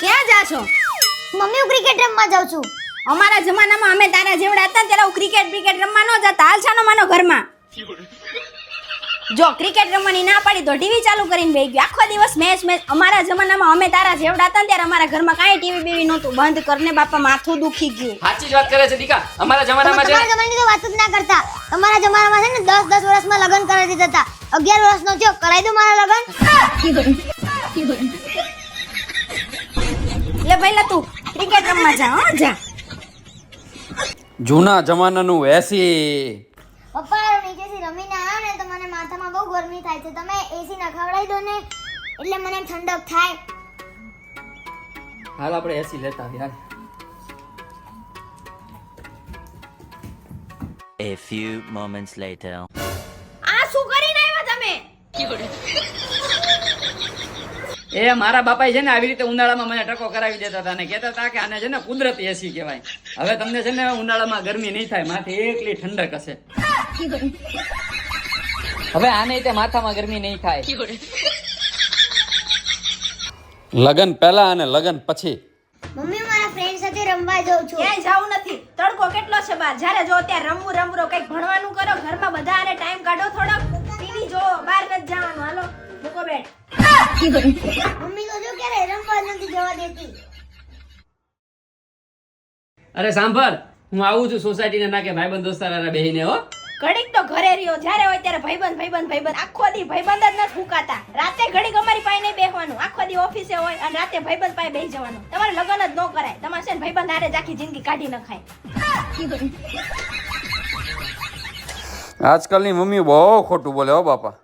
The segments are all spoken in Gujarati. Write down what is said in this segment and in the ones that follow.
ક્યાં જા છો? મમ્મી હું ક્રિકેટ રમવા જાઉં છું. અમારા જમાનામાં અમે તારા જેવડા હતા ત્યારે હું ક્રિકેટ ક્રિકેટ રમવા ન જતા. હાલ છાનો માનો ઘરમાં. જો ક્રિકેટ રમવાની ના પાડી તો ટીવી ચાલુ કરીને બેસી ગયો. આખો દિવસ મેચ મેચ અમારા જમાનામાં અમે તારા જેવડા હતા ત્યારે અમારા ઘરમાં કાંઈ ટીવી બીવી નહોતું. બંધ કરને બાપા માથું દુખી ગયું. સાચી જ વાત કરે છે દીકા. અમારા જમાનામાં છે તમારા જમાનાની તો વાત જ ના કરતા. તમારા જમાનામાં છે ને દસ દસ વર્ષમાં લગ્ન કરાવી દીધા હતા. અગિયાર વર્ષનો થયો. કરાવી દો મારા લગ્ન. પહેલા તું ક્રિકેટ રમવા જા હો જા. જૂના જમાનાનું એસી. પપ્પા નીચેથી રમીને આવ્યો ને તો મને માથામાં બહુ ગરમી થાય છે. તમે એસી ના ખવડાવી દો ને એટલે મને ઠંડક થાય. હાલ આપણે એસી લેતા યાર A few moments later. આ શું કરીને આવ્યા તમે? એ મારા બાપાએ છે ને આવી રીતે ઉનાળામાં મને ટકો કરાવી દેતા હતા અને કહેતા હતા કે આને છે ને કુદરતી એસી કહેવાય. હવે તમને છે ને ઉનાળામાં ગરમી નહીં થાય માથે એકલી ઠંડક હશે. હવે આને તે માથામાં ગરમી નહીં થાય. લગન પહેલા અને લગન પછી. મમ્મી મારા ફ્રેન્ડ સાથે રમવા જઉં છું. ક્યાંય જાઉં નથી. તડકો કેટલો છે બહાર જ્યારે જો ત્યારે રમવું રમવું કંઈક ભણવાનું કરો ઘરમાં બધા આને ટાઈમ કાઢો થોડોક. ટીવી જો બહાર નથી જવાનું. મૂકો બેટ મમ્મી તો જો ક્યારે રમવા નથી જવા દેતી અરે સાંભળ હું આવું છું સોસાયટીના નાકે ભાઈબંધ દોસ્તારા બેહીને હો. ઘડીક તો ઘરે રહ્યો. જ્યારે હોય ત્યારે ભાઈબંધ ભાઈબંધ ભાઈબંધ. આખો દી ભાઈબંધ જ નથી ફૂકાતા રાતે ઘડીક અમારી પાસે નહીં બેસવાનું આખો દી ઓફિસે હોય અને રાતે ભાઈબંધ પાસે બેસી જવાનું. તમારે લગ્ન જ ન કરાય. તમારે છે ને ભાઈબંધ હારે જ આખી જિંદગી કાઢી નખાય. આજકાલની મમ્મી બહુ ખોટું બોલે હો બાપા.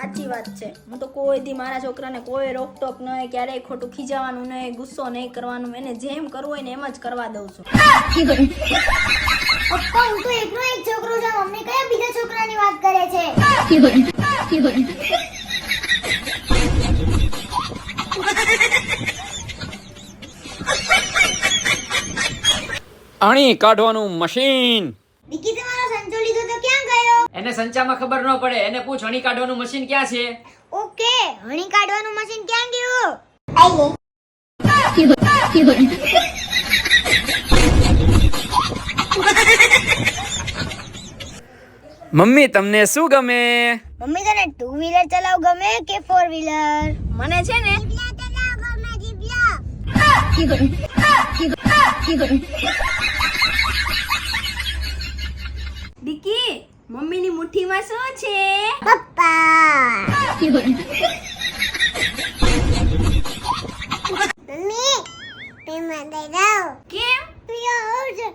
સાચી વાત છે. હું તો કોઈ દી મારા છોકરાને કોઈ રોકટોક નહીં ક્યારેય ખોટું ખીજાવાનું નહીં ગુસ્સો નહીં કરવાનું. એને જેમ કરવું હોય ને એમ જ કરવા દઉં છું. પપ્પા હું તો એકનો એક છોકરો છું. મમ્મી કયા બીજા છોકરાની વાત કરે છે? અણી કાઢવાનું મશીન વિકી તમારો સંચો લીધો તો ક્યાં ગયો એને સંચામાં ખબર ન પડે. એને પૂછ હણી કાઢવાનું મશીન ક્યાં છે? ઓકે હણી કાઢવાનું મશીન ક્યાં ગયું? મમ્મી તમને શું ગમે? મમ્મી તને ટુ વ્હીલર ચલાવ ગમે કે ફોર વ્હીલર મને છે ને ડિકી મમ્મીની મુઠ્ઠીમાં શું છે? પપ્પા મમ્મી પેમાં દઈ દઉં કેમ? હોવ છે